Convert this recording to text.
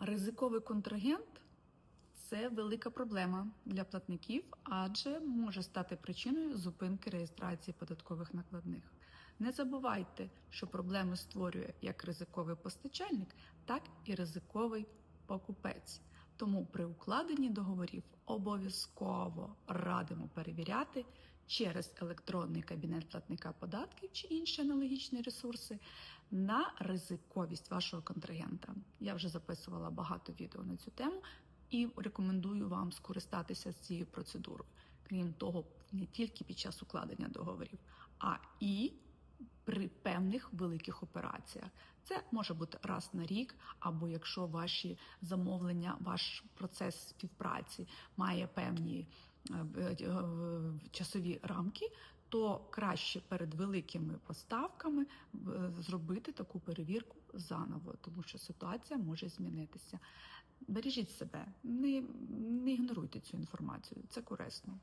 Ризиковий контрагент це велика проблема для платників, адже може стати причиною зупинки реєстрації податкових накладних. Не забувайте, що проблеми створює як ризиковий постачальник, так і ризиковий покупець. Тому при укладенні договорів обов'язково радимо перевіряти через електронний кабінет платника податків чи інші аналогічні ресурси на ризиковість вашого контрагента. Я вже записувала багато відео на цю тему і рекомендую вам скористатися цією процедурою. Крім того, не тільки під час укладення договорів, а і певних великих операціях. Це може бути раз на рік, або якщо ваші замовлення, ваш процес співпраці має певні е, е, часові рамки, то краще перед великими поставками е, зробити таку перевірку заново, тому що ситуація може змінитися. Бережіть себе, не, не ігноруйте цю інформацію, це корисно.